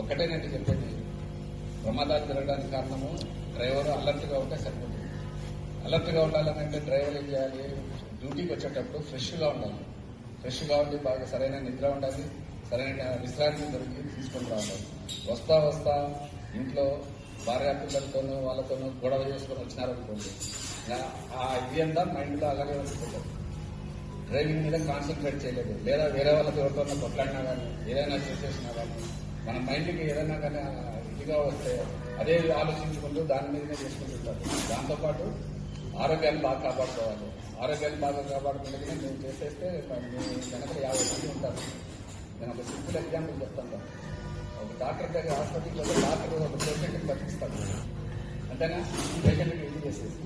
ఒక్కటే చెప్పండి. ప్రమాదాలు జరగడానికి కారణము డ్రైవర్ అలర్ట్గా ఉంటే సరిపోతుంది. అలర్ట్గా ఉండాలంటే డ్రైవర్ ఏం చేయాలి? డ్యూటీకి వచ్చేటప్పుడు ఫ్రెష్గా ఉండాలి. ఫ్రెష్గా ఉండి బాగా సరైన నిద్ర ఉండాలి. సరైన విశ్రాంతి దొరికి తీసుకొని రావాలి. వస్తా వస్తా ఇంట్లో భార్య పిల్లలతోనూ వాళ్ళతోనూ గొడవ చేసుకొని వచ్చినారనుకోండి ఆ ఇది అంతా మైండ్లో అలాగే ఉండిపోతుంది. డ్రైవింగ్ మీద కాన్సన్ట్రేట్ చేయలేదు. లేదా వేరే వాళ్ళతో ఎవరితో కొట్లాడినా కానీ ఏదైనా చేసేసినా కానీ మన మైండ్కి ఏదైనా కానీ ఇదిగా వస్తే అదే ఆలోచించుకుంటూ దాని మీదనే చేసుకుంటుంటారు దాంతోపాటు ఆరోగ్యాన్ని బాగా కాపాడుకోవాలి. ఆరోగ్యాన్ని బాగా కాపాడుకుంటే మేము చేసేస్తే మీ వెనక యాభై మంది ఉంటారు. నేను ఒక సింపుల్ ఎగ్జాంపుల్ చెప్తాను. ఒక డాక్టర్ దగ్గర హాస్పిటల్కి డాక్టర్ ఒక పేషెంట్ని బతికిస్తాడు అంతేనా? పేషెంట్కి ఇది చేసేసి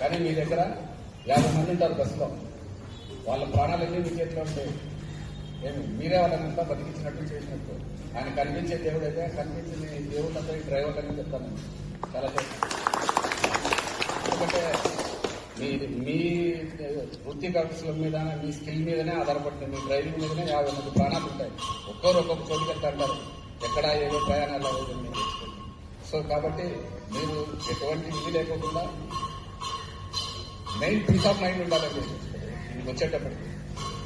కానీ మీ దగ్గర యాభై మంది ఉంటారు బస్సులో. వాళ్ళ ప్రాణాలన్నీ మీ చేతిలో ఉంటాయి. ఏమి మీరే వాళ్ళనంతా బతికించినట్టు చేసినట్టు. ఆయన కనిపించే దేవుడు అయితే కనిపించిన దేవుళ్ళతో ఈ డ్రైవర్లని చెప్తాను. చాలా ఎందుకంటే మీ మీ వృత్తి ఖర్చుల మీద మీ స్కిల్ మీదనే ఆధారపడుతుంది. మీ డ్రైవింగ్ మీదనే యాభై మంది ప్రాణాలు ఉంటాయి. ఒక్కొరు ఒక్కొక్క చోటుకి వెళ్తా ఎక్కడ ఏదో ప్రయాణాలు అవ్వదు మీరు తెలుసుకోండి. సో కాబట్టి మీరు ఎటువంటి ఇది లేకోకుండా మెయిన్ పీస్ ఆఫ్ మైండ్ ఉండాలండి. మీకు వచ్చేటప్పటికి.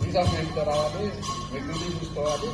పీస్ ఆఫ్ రావాలి మీ చూసుకోవాలి.